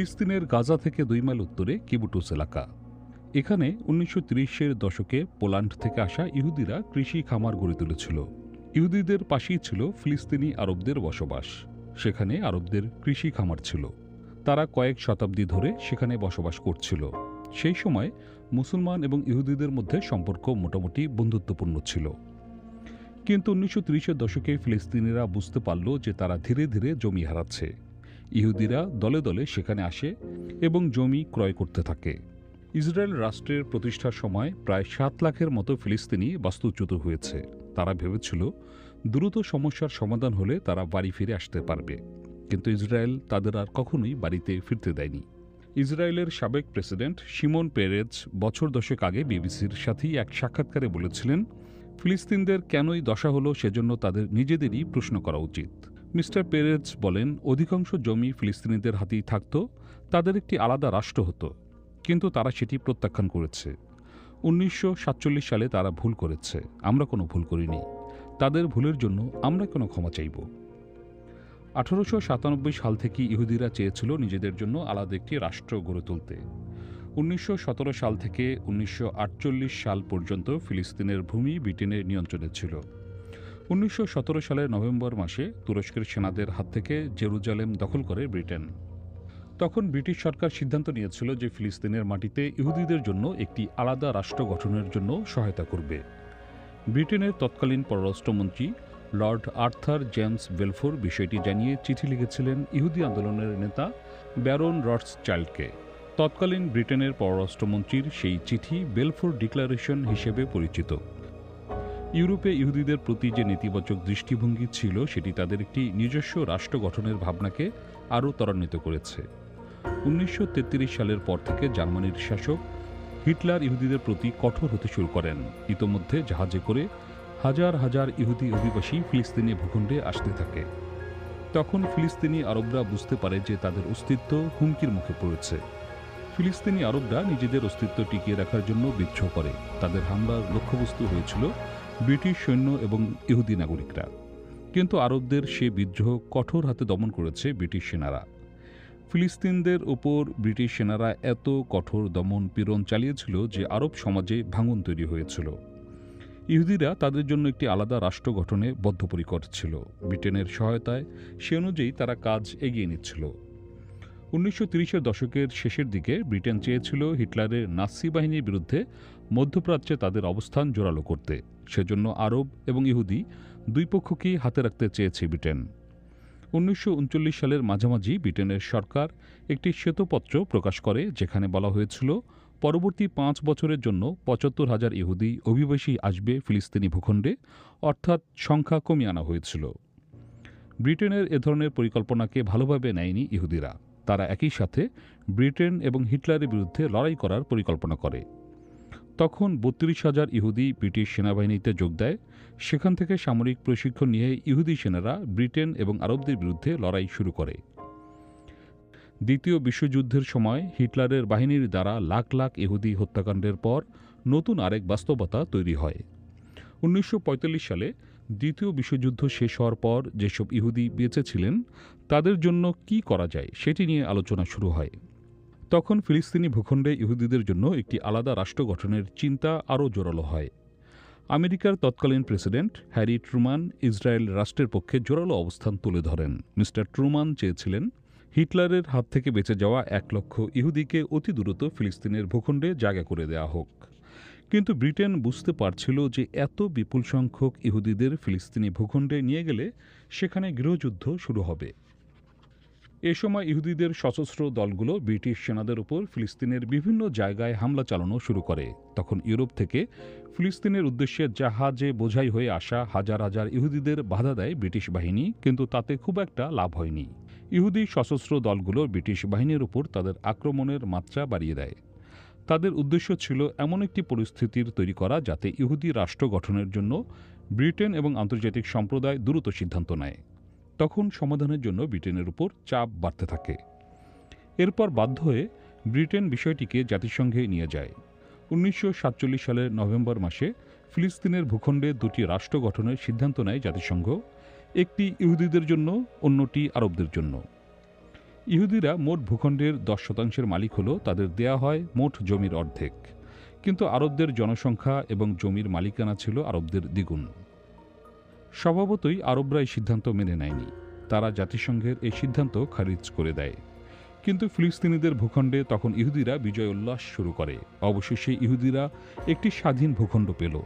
ফিলিস্তিনের গাজা থেকে দুই মাইল উত্তরে কিবুটুস এলাকা। এখানে উনিশশো ত্রিশের দশকে পোল্যান্ড থেকে আসা ইহুদিরা কৃষি খামার গড়ে তুলেছিল। ইহুদিদের পাশেই ছিল ফিলিস্তিনি আরবদের বসবাস। সেখানে আরবদের কৃষি খামার ছিল। তারা কয়েক শতাব্দী ধরে সেখানে বসবাস করছিল। সেই সময় মুসলমান এবং ইহুদিদের মধ্যে সম্পর্ক মোটামুটি বন্ধুত্বপূর্ণ ছিল। কিন্তু উনিশশো ত্রিশের দশকে ফিলিস্তিনিরা বুঝতে পারল যে তারা ধীরে ধীরে জমি হারাচ্ছে। ইহুদিরা দলে দলে সেখানে আসে এবং জমি ক্রয় করতে থাকে। ইসরায়েল রাষ্ট্রের প্রতিষ্ঠার সময় প্রায় সাত লাখের মতো ফিলিস্তিনি বাস্তুচ্যুত হয়েছে। তারা ভেবেছিল, দ্রুত সমস্যার সমাধান হলে তারা বাড়ি ফিরে আসতে পারবে। কিন্তু ইসরায়েল তাদের আর কখনোই বাড়িতে ফিরতে দেয়নি। ইসরায়েলের সাবেক প্রেসিডেন্ট শিমন পেরেজ বছর দশেক আগে বিবিসির সাথেই এক সাক্ষাৎকারে বলেছিলেন, ফিলিস্তিনদের কেনই দশা হলো সেজন্য তাদের নিজেদেরই প্রশ্ন করা উচিত। মিস্টার পেরেজ বলেন, অধিকাংশ জমি ফিলিস্তিনিদের হাতেই থাকত, তাদের একটি আলাদা রাষ্ট্র হতো, কিন্তু তারা সেটি প্রত্যাখ্যান করেছে। উনিশশো সাতচল্লিশ সালে তারা ভুল করেছে, আমরা কোনো ভুল করিনি। তাদের ভুলের জন্য আমরা কোনো ক্ষমা চাইব। আঠারোশো সাতানব্বই সাল থেকে ইহুদিরা চেয়েছিল নিজেদের জন্য আলাদা একটি রাষ্ট্র গড়ে তুলতে। উনিশশো সতেরো সাল থেকে উনিশশো আটচল্লিশ সাল পর্যন্ত ফিলিস্তিনের ভূমি ব্রিটেনের নিয়ন্ত্রণে ছিল। উনিশশো সতেরো সালের নভেম্বর মাসে তুরস্কের সেনাদের হাত থেকে জেরুজালেম দখল করে ব্রিটেন। তখন ব্রিটিশ সরকার সিদ্ধান্ত নিয়েছিল যে ফিলিস্তিনের মাটিতে ইহুদিদের জন্য একটি আলাদা রাষ্ট্র গঠনের জন্য সহায়তা করবে। ব্রিটেনের তৎকালীন পররাষ্ট্রমন্ত্রী লর্ড আর্থার জেমস বেলফোর বিষয়টি জানিয়ে চিঠি লিখেছিলেন ইহুদি আন্দোলনের নেতা ব্যারন রডস চাইল্ডকে তৎকালীন ব্রিটেনের পররাষ্ট্রমন্ত্রীর সেই চিঠি বেলফোর ডিক্লারেশন হিসেবে পরিচিত। ইউরোপে ইহুদিদের প্রতি যে নেতিবাচক দৃষ্টিভঙ্গি ছিল, সেটি তাদের একটি নিজস্ব রাষ্ট্র গঠনের ভাবনাকে আরও ত্বরান্বিত করেছে। উনিশশো সালের পর থেকে জার্মানির শাসক হিটলার ইহুদিদের প্রতি কঠোর হতে শুরু করেন। ইতোমধ্যে জাহাজে করে হাজার হাজার ইহুদি অধিবাসী ফিলিস্তিনি ভূখণ্ডে আসতে থাকে। তখন ফিলিস্তিনি আরবরা বুঝতে পারে যে তাদের অস্তিত্ব হুমকির মুখে পড়েছে। ফিলিস্তিনি আরবরা নিজেদের অস্তিত্ব টিকিয়ে রাখার জন্য বিদ্রোহ করে। তাদের হামলার লক্ষ্যবস্তু হয়েছিল ব্রিটিশ সৈন্য এবং ইহুদি নাগরিকরা। কিন্তু আরবদের সে বিদ্রোহ কঠোর হাতে দমন করেছে ব্রিটিশ সেনারা। ফিলিস্তিনদের ওপর ব্রিটিশ সেনারা এত কঠোর দমন পীড়ন চালিয়েছিল যে আরব সমাজে ভাঙন তৈরি হয়েছিল। ইহুদিরা তাদের জন্য একটি আলাদা রাষ্ট্র গঠনে বদ্ধপরিকর ছিল। ব্রিটেনের সহায়তায় সে অনুযায়ী তারা কাজ এগিয়ে নিচ্ছিল। উনিশশো তিরিশের দশকের শেষের দিকে ব্রিটেন চেয়েছিল হিটলারের নাসি বাহিনীর বিরুদ্ধে মধ্যপ্রাচ্যে তাদের অবস্থান জোরালো করতে। সেজন্য আরব এবং ইহুদি দুই পক্ষকেই হাতে রাখতে চেয়েছে ব্রিটেন। উনিশশো উনচল্লিশ সালের মাঝামাঝি ব্রিটেনের সরকার একটি শ্বেতপত্র প্রকাশ করে, যেখানে বলা হয়েছিল, পরবর্তী পাঁচ বছরের জন্য পঁচাত্তর হাজার ইহুদি অভিবাসী আসবে ফিলিস্তিনি ভূখণ্ডে অর্থাৎ সংখ্যা কমিয়ে আনা হয়েছিল। ব্রিটেনের এ ধরনের পরিকল্পনাকে ভালোভাবে নেয়নি ইহুদিরা। তারা একই সাথে ব্রিটেন এবং হিটলারের বিরুদ্ধে লড়াই করার পরিকল্পনা করে। তখন বত্রিশ হাজার ইহুদি ব্রিটিশ সেনাবাহিনীতে যোগ দেয়। সেখান থেকে সামরিক প্রশিক্ষণ নিয়ে ইহুদি সেনারা ব্রিটেন এবং আরবদের বিরুদ্ধে লড়াই শুরু করে। দ্বিতীয় বিশ্বযুদ্ধের সময় হিটলারের বাহিনীর দ্বারা লাখ লাখ ইহুদি হত্যাকাণ্ডের পর নতুন আরেক বাস্তবতা তৈরি হয়। উনিশশো পঁয়তাল্লিশ সালে দ্বিতীয় বিশ্বযুদ্ধ শেষ হওয়ার পর যেসব ইহুদি বেঁচে ছিলেন, তাদের জন্য কি করা যায় সেটি নিয়ে আলোচনা শুরু হয়। তখন ফিলিস্তিনি ভূখণ্ডে ইহুদিদের জন্য একটি আলাদা রাষ্ট্র গঠনের চিন্তা আরও জোরালো হয়। আমেরিকার তৎকালীন প্রেসিডেন্ট হ্যারি ট্রুমান ইসরায়েল রাষ্ট্রের পক্ষে জোরালো অবস্থান তুলে ধরেন। মিস্টার ট্রুমান চেয়েছিলেন, হিটলারের হাত থেকে বেঁচে যাওয়া এক লক্ষ ইহুদিকে অতি দ্রুত ফিলিস্তিনের ভূখণ্ডে জায়গা করে দেয়া হোক। কিন্তু ব্রিটেন বুঝতে পারছিল যে এত বিপুল সংখ্যক ইহুদিদের ফিলিস্তিনি ভূখণ্ডে নিয়ে গেলে সেখানে গৃহযুদ্ধ শুরু হবে। এ সময় ইহুদিদের সশস্ত্র দলগুলো ব্রিটিশ সেনাদের উপর ফিলিস্তিনের বিভিন্ন জায়গায় হামলা চালানো শুরু করে। তখন ইউরোপ থেকে ফিলিস্তিনের উদ্দেশ্যে জাহাজে বোঝাই হয়ে আসা হাজার হাজার ইহুদিদের বাধা দেয় ব্রিটিশ বাহিনী, কিন্তু তাতে খুব একটা লাভ হয়নি। ইহুদি সশস্ত্র দলগুলো ব্রিটিশ বাহিনীর উপর তাদের আক্রমণের মাত্রা বাড়িয়ে দেয়। তাদের উদ্দেশ্য ছিল এমন একটি পরিস্থিতির তৈরি করা যাতে ইহুদি রাষ্ট্র গঠনের জন্য ব্রিটেন এবং আন্তর্জাতিক সম্প্রদায় দ্রুত সিদ্ধান্ত নেয়। তখন সমাধানের জন্য ব্রিটেনের উপর চাপ বাড়তে থাকে। এরপর বাধ্য হয়ে ব্রিটেন বিষয়টিকে জাতিসংঘে নিয়ে যায়। উনিশশো সাতচল্লিশ সালের নভেম্বর মাসে ফিলিস্তিনের ভূখণ্ডে দুটি রাষ্ট্র গঠনের সিদ্ধান্ত নেয় জাতিসংঘ, একটি ইহুদিদের জন্য, অন্যটি আরবদের জন্য। ইহুদিরা মোট ভূখণ্ডের দশ শতাংশের মালিক হলেও তাদের দেয়া হয় মোট জমির অর্ধেক। কিন্তু আরবদের জনসংখ্যা এবং জমির মালিকানা ছিল আরবদের দ্বিগুণ। স্বভাবতই আরবরা এই সিদ্ধান্ত মেনে নেয়নি। তারা জাতিসংঘের এই সিদ্ধান্ত খারিজ করে দেয়। কিন্তু ফিলিস্তিনিদের ভূখণ্ডে তখন ইহুদিরা বিজয় উল্লাস শুরু করে। অবশেষে ইহুদিরা একটি স্বাধীন ভূখণ্ড পেল।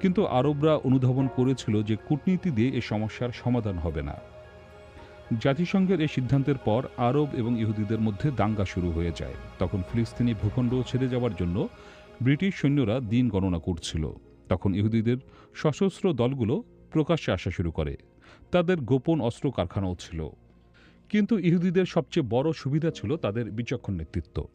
কিন্তু আরবরা অনুধাবন করেছিল যে কূটনীতি দিয়ে এ সমস্যার সমাধান হবে না। জাতিসংঘের এই সিদ্ধান্তের পর আরব এবং ইহুদিদের মধ্যে দাঙ্গা শুরু হয়ে যায়। তখন ফিলিস্তিনি ভূখণ্ড ছেড়ে যাওয়ার জন্য ব্রিটিশ সৈন্যরা দিন গণনা করছিল। তখন ইহুদিদের সশস্ত্র দলগুলো প্রকাশ্যে আসা শুরু করে। তাদের গোপন অস্ত্র কারখানাও ছিল। কিন্তু ইহুদিদের সবচেয়ে বড় সুবিধা ছিল তাদের বিচক্ষণ নেতৃত্ব।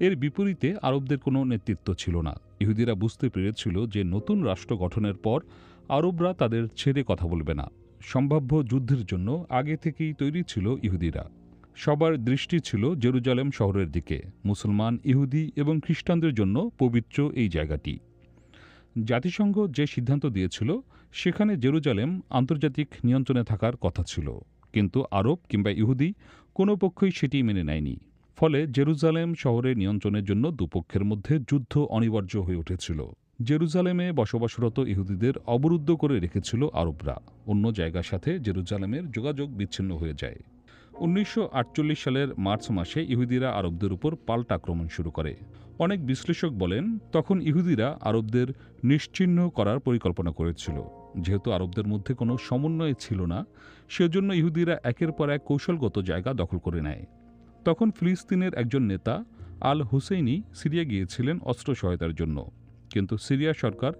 এর বিপরীতে আরবদের কোনো নেতৃত্ব ছিল না। ইহুদিরা বুঝতে পেরেছিল যে নতুন রাষ্ট্র গঠনের পর আরবরা তাদের ছেড়ে কথা বলবে না। সম্ভাব্য যুদ্ধের জন্য আগে থেকেই তৈরি ছিল ইহুদিরা। সবার দৃষ্টি ছিল জেরুজালেম শহরের দিকে। মুসলমান, ইহুদি এবং খ্রিস্টানদের জন্য পবিত্র এই জায়গাটি। জাতিসংঘ যে সিদ্ধান্ত দিয়েছিল সেখানে জেরুজালেম আন্তর্জাতিক নিয়ন্ত্রণে থাকার কথা ছিল। কিন্তু আরব কিংবা ইহুদি কোনো পক্ষই সেটি মেনে নেয়নি। ফলে জেরুজালেম শহরের নিয়ন্ত্রণের জন্য দুপক্ষের মধ্যে যুদ্ধ অনিবার্য হয়ে উঠেছিল। জেরুজালেমে বসবাসরত ইহুদিদের অবরুদ্ধ করে রেখেছিল আরবরা। অন্য জায়গার সাথে জেরুজালেমের যোগাযোগ বিচ্ছিন্ন হয়ে যায়। উনিশশো আটচল্লিশ সালের মার্চ মাসে ইহুদিরা আরবদের উপর পাল্টা আক্রমণ শুরু করে। অনেক বিশ্লেষক বলেন, তখন ইহুদিরা আরবদের নিশ্চিহ্ন করার পরিকল্পনা করেছিল। যেহেতু আরবদের মধ্যে কোনো সমন্বয় ছিল না, সেজন্য ইহুদিরা একের পর এক কৌশলগত জায়গা দখল করে নেয়। তখন ফিলিস্তিনের একজন নেতা আল হুসেইনি সিরিয়া গিয়েছিলেন অস্ত্র সহায়তার জন্য। কিন্তু সিরিয়া সরকার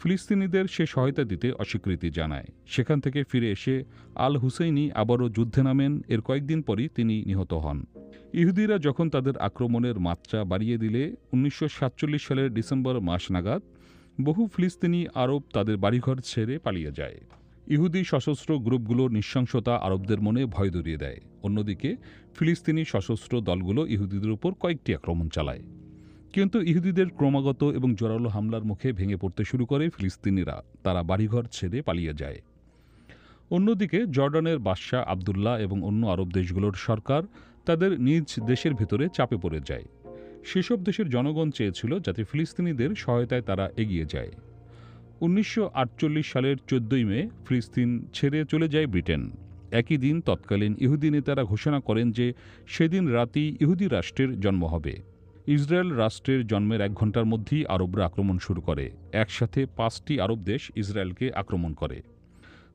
ফিলিস্তিনিদের সে সহায়তা দিতে অস্বীকৃতি জানায়। সেখান থেকে ফিরে এসে আল হুসেইনি আবারও যুদ্ধে নামেন। এর কয়েকদিন পরই তিনি নিহত হন। ইহুদিরা যখন তাদের আক্রমণের মাত্রা বাড়িয়ে দিলে, উনিশশো সাতচল্লিশ সালের ডিসেম্বর মাস নাগাদ, বহু ফিলিস্তিনি আরব তাদের বাড়িঘর ছেড়ে পালিয়ে যায়। ইহুদি সশস্ত্র গ্রুপগুলোর নৃশংসতা আরবদের মনে ভয় ধরিয়ে দেয়। অন্যদিকে, ফিলিস্তিনি সশস্ত্র দলগুলো ইহুদিদের উপর কয়েকটি আক্রমণ চালায়। কিন্তু ইহুদিদের ক্রমাগত এবং জোরালো হামলার মুখে ভেঙে পড়তে শুরু করে ফিলিস্তিনিরা। তারা বাড়িঘর ছেড়ে পালিয়ে যায়। অন্যদিকে, জর্ডানের বাদশাহ আবদুল্লাহ এবং অন্য আরব দেশগুলোর সরকার তাদের নিজ দেশের ভেতরে চাপে পড়ে যায়। সেসব দেশের জনগণ চেয়েছিল যাতে ফিলিস্তিনিদের সহায়তায় তারা এগিয়ে যায়। উনিশশো আটচল্লিশ সালের চোদ্দই মে ফিলিস্তিন ছেড়ে চলে যায় ব্রিটেন। একই দিন তৎকালীন ইহুদি নেতারা ঘোষণা করেন যে সেদিন রাতেই ইহুদি রাষ্ট্রের জন্ম হবে। ইসরায়েল রাষ্ট্রের জন্মের এক ঘণ্টার মধ্যেই আরবরা আক্রমণ শুরু করে। একসাথে পাঁচটি আরব দেশ ইসরায়েলকে আক্রমণ করে।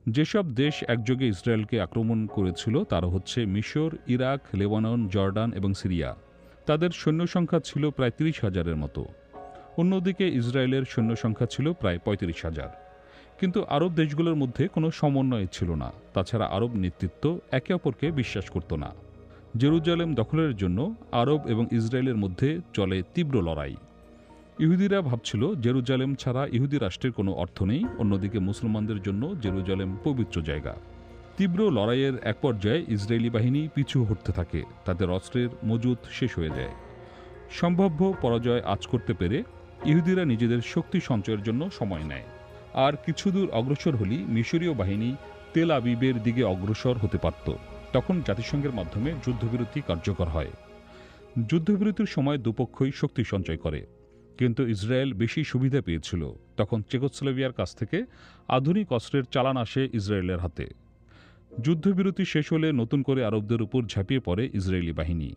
যেসব দেশ একযোগে ইসরায়েলকে আক্রমণ করেছিল, তারা হচ্ছে মিশর, ইরাক, লেবানন, জর্ডান এবং সিরিয়া। তাদের সৈন্য সংখ্যা ছিল প্রায় তিরিশ হাজারের মতো। অন্যদিকে ইসরায়েলের সৈন্য সংখ্যা ছিল প্রায় পঁয়ত্রিশ হাজার। কিন্তু আরব দেশগুলোর মধ্যে কোনো সমন্বয় ছিল না। তাছাড়া আরব নেতৃত্ব একে অপরকে বিশ্বাস করত না। জেরুজালেম দখলের জন্য আরব এবং ইসরায়েলের মধ্যে চলে তীব্র লড়াই। ইহুদিরা ভাবছিল, জেরুজালেম ছাড়া ইহুদি রাষ্ট্রের কোনো অর্থ নেই, অন্যদিকে মুসলমানদের জন্য জেরুজালেম পবিত্র জায়গা। তীব্র লড়াইয়ের এক পর্যায়ে ইসরায়েলি বাহিনী পিছু হটতে থাকে তাদের অস্ত্রের মজুদ শেষ হয়ে যায়। সম্ভাব্য পরাজয় আজ করতে পেরে ইহুদিরা নিজেদের শক্তি সঞ্চয়ের জন্য সময় নেয়। আর কিছু দূর অগ্রসর হলেই মিশরীয় বাহিনী তেল আবিবের দিকে অগ্রসর হতে পারত। তখন জাতিসংঘের মাধ্যমে যুদ্ধবিরতি কার্যকর হয়। যুদ্ধবিরতির সময় দুপক্ষই শক্তি সঞ্চয় করে। কিন্তু ইসরায়েল বেশি সুবিধা পেয়েছিল। তখন চেকোস্লোভিয়ার কাছ থেকে আধুনিক অস্ত্রের চালান আসে ইসরায়েলের হাতে। যুদ্ধবিরতি শেষ হলে নতুন করে আরবদের উপর ঝাঁপিয়ে পড়ে ইসরায়েলি বাহিনী।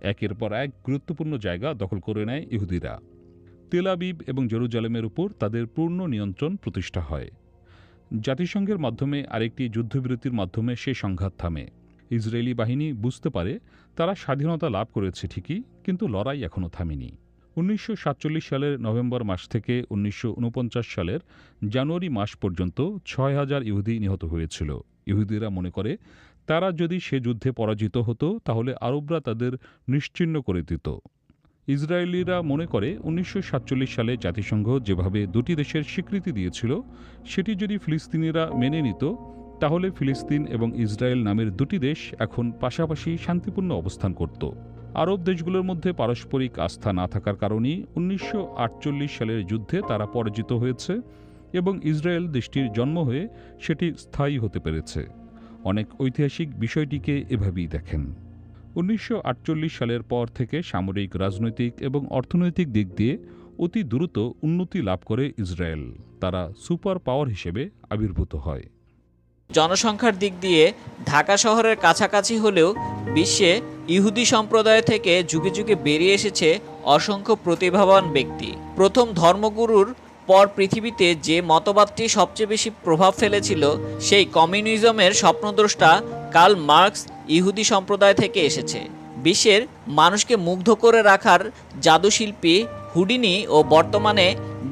একের পর এক গুরুত্বপূর্ণ জায়গা দখল করে নেয় ইহুদিরা। তেলাবিব এবং জেরুজালেমের উপর তাদের পূর্ণ নিয়ন্ত্রণ প্রতিষ্ঠা হয়। জাতিসংঘের মাধ্যমে আরেকটি যুদ্ধবিরতির মাধ্যমে সে সংঘাত থামে। ইসরায়েলি বাহিনী বুঝতে পারে তারা স্বাধীনতা লাভ করেছে ঠিকই, কিন্তু লড়াই এখনও থামেনি। উনিশশো সাতচল্লিশ সালের নভেম্বর মাস থেকে উনিশশো ঊনপঞ্চাশ সালের জানুয়ারি মাস পর্যন্ত ছয় হাজার ইহুদি নিহত হয়েছিল। ইহুদিরা মনে করে, তারা যদি সে যুদ্ধে পরাজিত হতো, তাহলে আরবরা তাদের নিশ্চিহ্ন করে দিত। ইসরায়েলিরা মনে করে, উনিশশো সাতচল্লিশ সালে জাতিসংঘ যেভাবে দুটি দেশের স্বীকৃতি দিয়েছিল, সেটি যদি ফিলিস্তিনিরা মেনে নিত, তাহলে ফিলিস্তিন এবং ইসরায়েল নামের দুটি দেশ এখন পাশাপাশি শান্তিপূর্ণ অবস্থান করত। আরব দেশগুলোর মধ্যে পারস্পরিক আস্থা না থাকার কারণেই উনিশশো আটচল্লিশ সালের যুদ্ধে তারা পরাজিত হয়েছে এবং ইসরায়েল দেশটির জন্ম হয়ে সেটি স্থায়ী হতে পেরেছে। অনেক ঐতিহাসিক বিষয়টিকে এভাবেই দেখেন। উনিশশো আটচল্লিশ সালের পর থেকে সামরিক, রাজনৈতিক এবং অর্থনৈতিক দিক দিয়ে অতি দ্রুত উন্নতি লাভ করে ইসরায়েল। তারা সুপার পাওয়ার হিসেবে আবির্ভূত হয়। জনসংখ্যার দিক দিয়ে ঢাকা শহরের কাছাকাছি হলেও বিশ্বে ইহুদি সম্প্রদায় থেকে যুগে যুগে বেরিয়ে এসেছে অসংখ্য প্রতিভাবান ব্যক্তি। প্রথম ধর্মগুরুর পর পৃথিবীতে যে মতবাদটি সবচেয়ে বেশি প্রভাব ফেলেছিল, সেই কমিউনিজমের স্বপ্নদ্রষ্টা কার্ল মার্কস ইহুদি সম্প্রদায় থেকে এসেছে। বিশ্বের মানুষকে মুগ্ধ করে রাখার জাদুশিল্পী হুডিনি ও বর্তমানে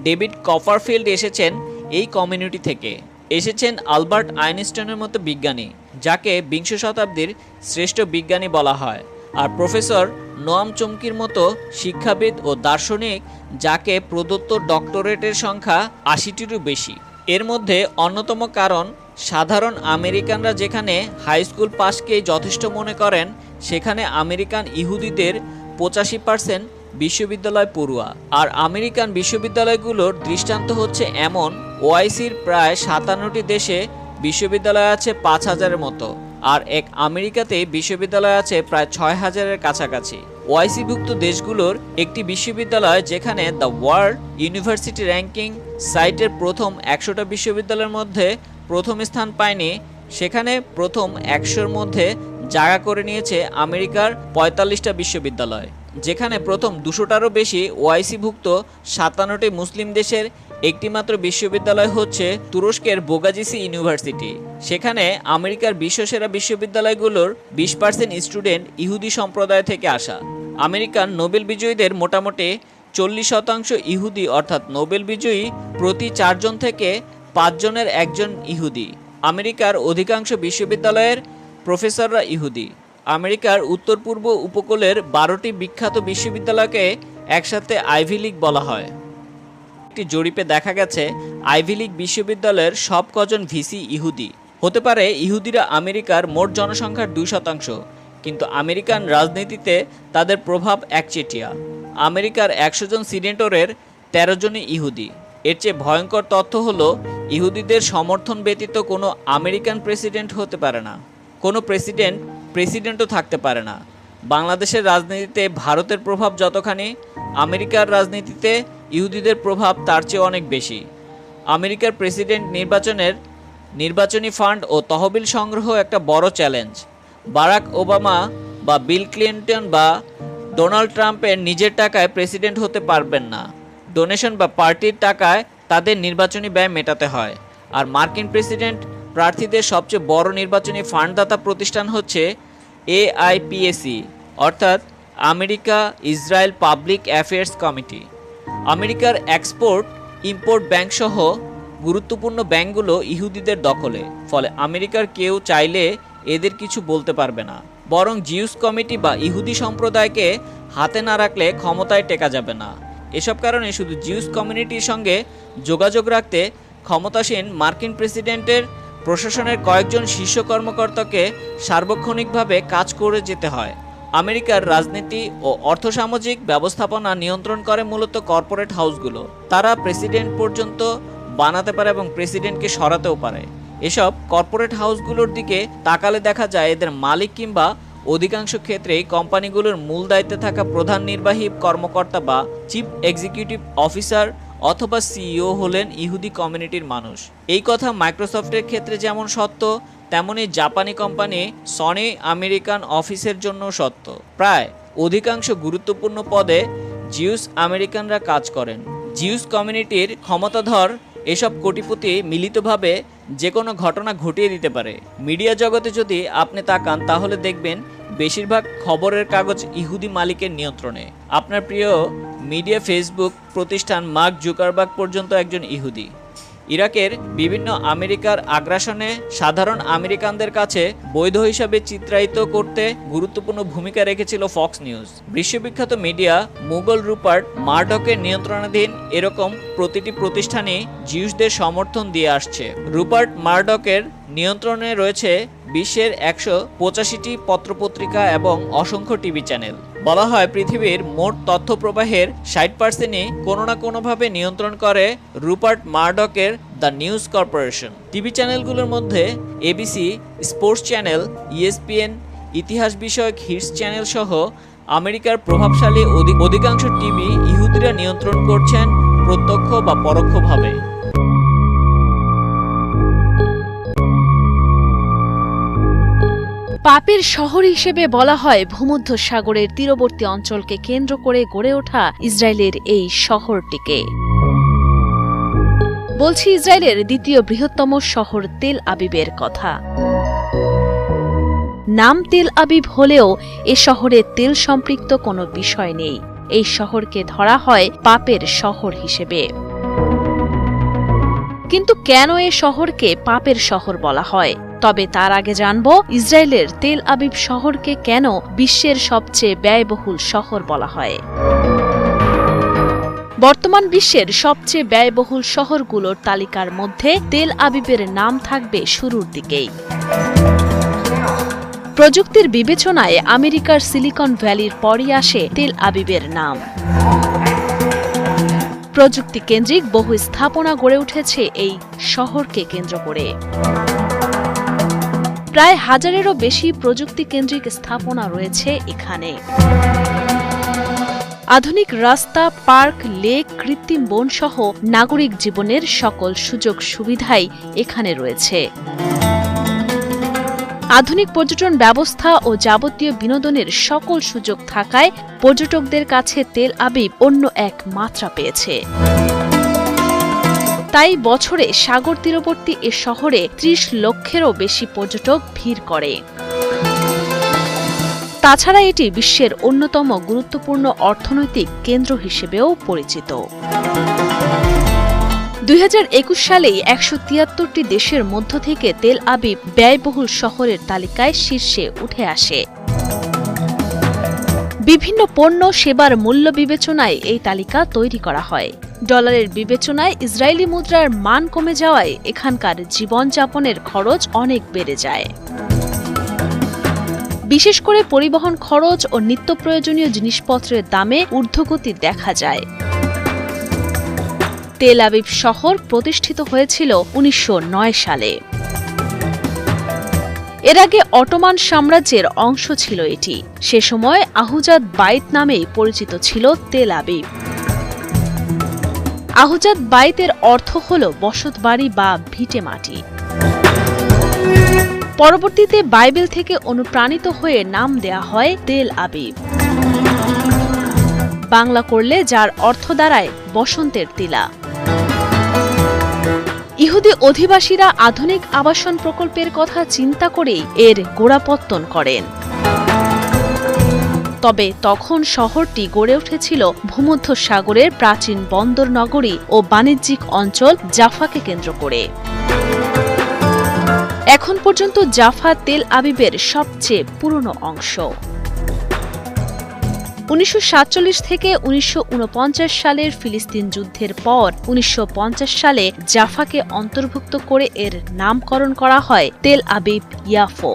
ডেভিড কপারফিল্ড এসেছেন এই কমিউনিটি থেকে। এসেছেন আলবার্ট আইনস্টাইনের মতো বিজ্ঞানী, যাকে বিংশ শতাব্দীর শ্রেষ্ঠ বিজ্ঞানী বলা হয়, আর প্রফেসর নোয়াম চমকির মতো শিক্ষাবিদ ও দার্শনিক, যাকে প্রদত্ত ডক্টরেটের সংখ্যা আশিটিরও বেশি। এর মধ্যে অন্যতম কারণ, সাধারণ আমেরিকানরা যেখানে হাই স্কুল পাসকেই যথেষ্ট মনে করেন, সেখানে আমেরিকান ইহুদিদের পঁচাশি পার্সেন্ট বিশ্ববিদ্যালয় পড়ুয়া। আর আমেরিকান বিশ্ববিদ্যালয়গুলোর দৃষ্টান্ত হচ্ছে এমন, ওআইসির প্রায় সাতান্নটি দেশে বিশ্ববিদ্যালয় আছে পাঁচ হাজারের মতো, আর এক আমেরিকাতে বিশ্ববিদ্যালয় আছে প্রায় ছয় হাজারের কাছাকাছি। ওআইসিভুক্ত দেশগুলোর একটি বিশ্ববিদ্যালয় যেখানে দ্য ওয়ার্ল্ড ইউনিভার্সিটি র্যাঙ্কিং সাইটের প্রথম একশোটা বিশ্ববিদ্যালয়ের মধ্যে প্রথম স্থান পায়নি, সেখানে প্রথম একশোর মধ্যে জায়গা করে নিয়েছে আমেরিকার পঁয়তাল্লিশটা বিশ্ববিদ্যালয়। যেখানে প্রথম দুশোটারও বেশি ওআইসিভুক্ত সাতান্নটি মুসলিম দেশের একটিমাত্র বিশ্ববিদ্যালয় হচ্ছে তুরস্কের বোগাজিসি ইউনিভার্সিটি। সেখানে আমেরিকার বিশ্বসেরা বিশ্ববিদ্যালয়গুলোর বিশ পার্সেন্ট স্টুডেন্ট ইহুদি সম্প্রদায় থেকে আসা। আমেরিকান নোবেল বিজয়ীদের মোটামুটি চল্লিশ শতাংশ ইহুদি, অর্থাৎ নোবেল বিজয়ী প্রতি চারজন থেকে পাঁচজনের একজন ইহুদি। আমেরিকার অধিকাংশ বিশ্ববিদ্যালয়ের প্রফেসররা ইহুদি। আমেরিকার উত্তর পূর্ব উপকূলের বারোটি বিখ্যাত বিশ্ববিদ্যালয়কে একসাথে আইভি লীগ বলা হয়। একটি জরিপে দেখা গেছে, আইভি লীগ বিশ্ববিদ্যালয়ের সব কজন ভিসি ইহুদি। হতে পারে ইহুদিরা আমেরিকার মোট জনসংখ্যার দুই শতাংশ, কিন্তু আমেরিকান রাজনীতিতে তাদের প্রভাব একচেটিয়া। আমেরিকার একশো জন সিনেটরের তেরো জনই ইহুদি। এর চেয়ে ভয়ঙ্কর তথ্য হলো, ইহুদিদের সমর্থন ব্যতীত কোনো আমেরিকান প্রেসিডেন্ট হতে পারে না। কোনো প্রেসিডেন্ট প্রেসিডেন্টও থাকতে পারে না। বাংলাদেশের রাজনীতিতে ভারতের প্রভাব যতখানি, আমেরিকার রাজনীতিতে ইহুদিদের প্রভাব তার চেয়ে অনেক বেশি। আমেরিকার প্রেসিডেন্ট নির্বাচনের নির্বাচনী ফান্ড ও তহবিল সংগ্রহ একটা বড় চ্যালেঞ্জ। বারাক ওবামা বা বিল ক্লিন্টন বা ডোনাল্ড ট্রাম্পের নিজের টাকায় প্রেসিডেন্ট হতে পারবেন না। ডোনেশন বা পার্টির টাকায় তাদের নির্বাচনী ব্যয় মেটাতে হয়। আর মার্কিন প্রেসিডেন্ট প্রার্থীদের সবচেয়ে বড় নির্বাচনী ফান্ডদাতা প্রতিষ্ঠান হচ্ছে এআইপিএসি অর্থাৎ America Israel public affairs committee. আমেরিকার এক্সপোর্ট, ইম্পোর্ট ব্যাংক সহ গুরুত্বপূর্ণ ব্যাংকগুলো ইহুদিদের দখলে, ফলে আমেরিকার কেউ চাইলে এদের কিছু বলতে পারবে না। বরং জিউস কমিটি বা ইহুদি সম্প্রদায়কে হাতে না রাখলে ক্ষমতায় টেকা যাবে না। এসব কারণে শুধু জিউস কমিউনিটির সঙ্গে যোগাযোগ রাখতে ক্ষমতাসীন মার্কিন প্রেসিডেন্টের প্রশাসনের কয়েকজন শীর্ষ কর্মকর্তাকে সার্বক্ষণিকভাবে কাজ করে যেতে হয়। আমেরিকার রাজনীতি ও অর্থসামাজিক ব্যবস্থাপনা নিয়ন্ত্রণ করে মূলত কর্পোরেট হাউসগুলো। তারা প্রেসিডেন্ট পর্যন্ত বানাতে পারে এবং প্রেসিডেন্টকে সরাতেও পারে। এসব কর্পোরেট হাউসগুলোর দিকে তাকালে দেখা যায় এদের মালিক কিংবা অধিকাংশ ক্ষেত্রেই কোম্পানিগুলোর মূল দায়িত্বে থাকা প্রধান নির্বাহী কর্মকর্তা বা চিফ এক্সিকিউটিভ অফিসার অথবা সিইও হলেন ইহুদি কমিউনিটির মানুষ। এই কথা মাইক্রোসফটের ক্ষেত্রে যেমন সত্য, তেমনি জাপানি কোম্পানি সনি আমেরিকান অফিসের জন্য সত্য। প্রায় অধিকাংশ গুরুত্বপূর্ণ পদে জিউস আমেরিকানরা কাজ করেন। জিউস কমিউনিটির ক্ষমতাধর এসব কোটিপতি মিলিতভাবে যে কোনো ঘটনা ঘটিয়ে দিতে পারে। মিডিয়া জগতে যদি আপনি তাকান, তাহলে দেখবেন বেশিরভাগ খবরের কাগজ ইহুদি মালিকের নিয়ন্ত্রণে। আপনার প্রিয় মিডিয়া ফেসবুক প্রতিষ্ঠান মার্ক জুকারবাগ পর্যন্ত একজন ইহুদি। ইরাকের বিভিন্ন আমেরিকার আগ্রাসনে সাধারণ আমেরিকানদের কাছে বৈধ হিসাবে চিত্রায়িত করতে গুরুত্বপূর্ণ ভূমিকা রেখেছিল ফক্স নিউজ। বিশ্ববিখ্যাত মিডিয়া মুঘল রুপার্ট মার্ডকের নিয়ন্ত্রণাধীন এরকম প্রতিটি প্রতিষ্ঠানই জিউসদের সমর্থন দিয়ে আসছে। রুপার্ট মার্ডকের নিয়ন্ত্রণে রয়েছে বিশ্বের একশো পঁচাশিটি পত্রপত্রিকা এবং অসংখ্য টিভি চ্যানেল। বলা হয় পৃথিবীর মোট তথ্য প্রবাহের ষাট পার্সেন্টই কোনো না কোনোভাবে নিয়ন্ত্রণ করে রুপার্ট মার্ডকের দ্য নিউজ কর্পোরেশন। টিভি চ্যানেলগুলোর মধ্যে এবিসি স্পোর্টস চ্যানেল ইএসপিএন ইতিহাস বিষয়ক হিটস চ্যানেল সহ আমেরিকার প্রভাবশালী অধিক- অধিকাংশ টিভি ইহুদিরা নিয়ন্ত্রণ করছেন প্রত্যক্ষ বা পরোক্ষভাবে। পাপের শহর হিসেবে বলা হয় ভূমধ্য সাগরের তীরবর্তী অঞ্চলকে কেন্দ্র করে গড়ে ওঠা ইসরায়েলের এই শহরটিকে। বলছি ইসরায়েলের দ্বিতীয় বৃহত্তম শহর তেল আবিবের কথা। নাম তেল আবিব হলেও এ শহরে তেল সম্পৃক্ত কোনো বিষয় নেই। এই শহরকে ধরা হয় পাপের শহর হিসেবে। কিন্তু কেন এ শহরকে পাপের শহর বলা হয়? তবে তার আগে জানব, ইসরায়েলের তেল আবিব শহরকে কেন বিশ্বের সবচেয়ে ব্যয়বহুল শহর বলা হয়। বর্তমান বিশ্বের সবচেয়ে ব্যয়বহুল শহরগুলোর তালিকার মধ্যে তেল আবিবের নাম থাকবে শুরুর দিকেই। প্রযুক্তির বিবেচনায় আমেরিকার সিলিকন ভ্যালির পরই আসে তেল আবিবের নাম। প্রযুক্তি কেন্দ্রিক বহু স্থাপনা গড়ে উঠেছে এই শহরকে কেন্দ্র করে। প্রায় হাজারেরও বেশি প্রযুক্তি কেন্দ্রিক স্থাপনা রয়েছে এখানে। আধুনিক রাস্তা, পার্ক, লেক, কৃত্রিম বন সহ নাগরিক জীবনের সকল সুযোগ সুবিধাই এখানে রয়েছে। আধুনিক পর্যটন ব্যবস্থা ও যাবতীয় বিনোদনের সকল সুযোগ থাকায় পর্যটকদের কাছে তেল আবিব অন্য এক মাত্রা পেয়েছে। তাই বছরে সাগর তীরবর্তী এ শহরে ত্রিশ লক্ষেরও বেশি পর্যটক ভিড় করে। তাছাড়া এটি বিশ্বের অন্যতম গুরুত্বপূর্ণ অর্থনৈতিক কেন্দ্র হিসেবেও পরিচিত। দুই হাজার একুশ সালেই একশো তিয়াত্তরটি দেশের মধ্য থেকে তেল আবিব ব্যয়বহুল শহরের তালিকায় শীর্ষে উঠে আসে। বিভিন্ন পণ্য, সেবার মূল্য বিবেচনায় এই তালিকা তৈরি করা হয়। ডলারের বিবেচনায় ইসরায়েলি মুদ্রার মান কমে যাওয়ায় এখানকার জীবনযাপনের খরচ অনেক বেড়ে যায়। বিশেষ করে পরিবহন খরচ ও নিত্য প্রয়োজনীয় জিনিসপত্রের দামে ঊর্ধ্বগতি দেখা যায়। তেল আবিব শহর প্রতিষ্ঠিত হয়েছিল উনিশশো নয় সালে। এর আগে অটোমান সাম্রাজ্যের অংশ ছিল এটি। সে সময় আহুজাদ বাইত নামেই পরিচিত ছিল তেল আবিব। আহুজাদ বাইতের অর্থ হল বসত বাড়ি বা ভিটে মাটি। পরবর্তীতে বাইবেল থেকে অনুপ্রাণিত হয়ে নাম দেয়া হয় তেল আবিব। বাংলা করলে যার অর্থ দাঁড়ায় বসন্তের তিলা। ইহুদি অধিবাসীরা আধুনিক আবাসন প্রকল্পের কথা চিন্তা করেই এর গোড়াপত্তন করেন। তবে তখন শহরটি গড়ে উঠেছিল ভূমধ্য সাগরের প্রাচীন বন্দর নগরী ও বাণিজ্যিক অঞ্চল জাফাকে কেন্দ্র করে। এখন পর্যন্ত জাফা তেল আবিবের সবচেয়ে পুরনো অংশ। উনিশশো সাতচল্লিশ থেকে উনিশশো উনপঞ্চাশ সালের ফিলিস্তিন যুদ্ধের পর উনিশশো পঞ্চাশ সালে জাফাকে অন্তর্ভুক্ত করে এর নামকরণ করা হয় Tel Aviv Yafo.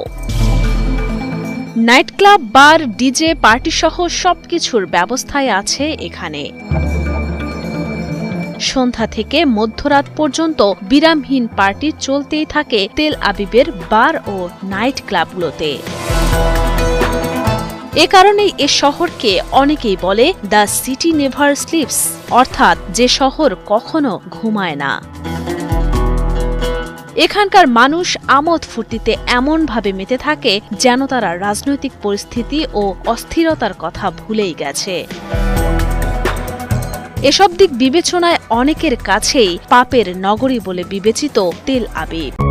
Night club bar, DJ party সহ সবকিছুর ব্যবস্থায় আছে এখানে। সন্ধ্যা থেকে মধ্যরাত পর্যন্ত বিরামহীন পার্টি চলতেই থাকে তেল আবিবের বার ও নাইট ক্লাবগুলোতে এ কারণেই এ শহরকে অনেকেই বলে দ্য সিটি নেভার স্লিপস অর্থাৎ যে শহর কখনো ঘুমায় না। এখানকার মানুষ আমোদ ফুর্তিতে এমনভাবে মেতে থাকে যেন তারা রাজনৈতিক পরিস্থিতি ও অস্থিরতার কথা ভুলেই গেছে। এসব দিক বিবেচনায় অনেকের কাছেই পাপের নগরী বলে বিবেচিত তেল আবিব।